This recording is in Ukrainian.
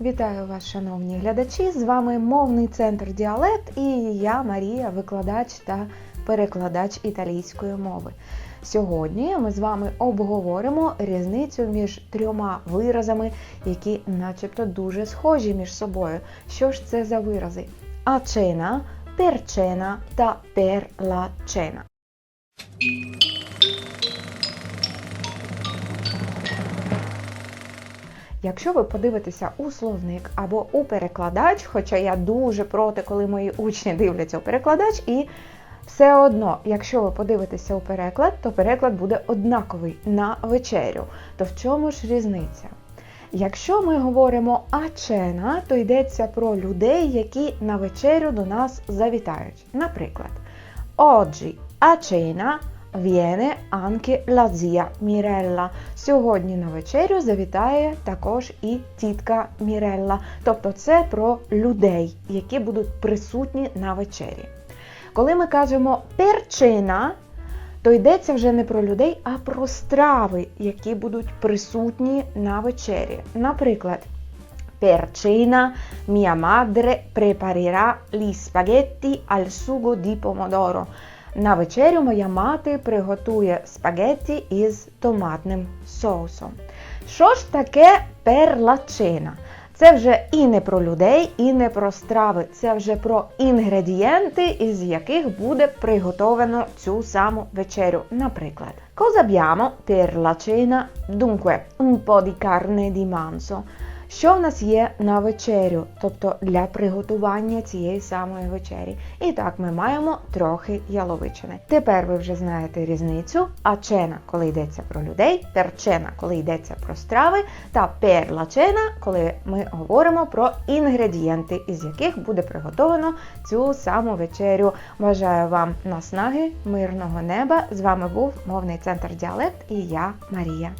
Вітаю вас, шановні глядачі! З вами мовний центр Діалект і я Марія, викладач та перекладач італійської мови. Сьогодні ми з вами обговоримо різницю між трьома виразами, які начебто дуже схожі між собою. Що ж це за вирази? А cena, per cena та la Якщо ви подивитеся у словник або у перекладач, хоча я дуже проти, коли мої учні дивляться у перекладач, і все одно, якщо ви подивитеся у переклад, то переклад буде однаковий на вечерю. То в чому ж різниця? Якщо ми говоримо ачена, то йдеться про людей, які на вечерю до нас завітають. Наприклад, a cena viene anche la zia Mirella. Сьогодні на вечерю завітає також і тітка Мірелла. Тобто це про людей, які будуть присутні на вечері. Коли ми кажемо перчина, то йдеться вже не про людей, а про страви, які будуть присутні на вечері. Наприклад, Per mia madre preparerà gli spaghetti al sugo di pomodoro. На вечерю моя мати приготує спагетті із томатним соусом. Що ж таке cena? Це вже і не про людей, і не про страви. Це вже про інгредієнти, із яких буде приготовано цю саму вечерю. Наприклад, cosa abbiamo per la cena? Dunque, un po' di carne di manzo. Що в нас є на вечерю, тобто для приготування цієї самої вечері. І так ми маємо трохи яловичини. Тепер ви вже знаєте різницю. Ачена, коли йдеться про людей, перчена, коли йдеться про страви, та перлачена, коли ми говоримо про інгредієнти, із яких буде приготовано цю саму вечерю. Бажаю вам наснаги, мирного неба. З вами був мовний центр діалект і я Марія.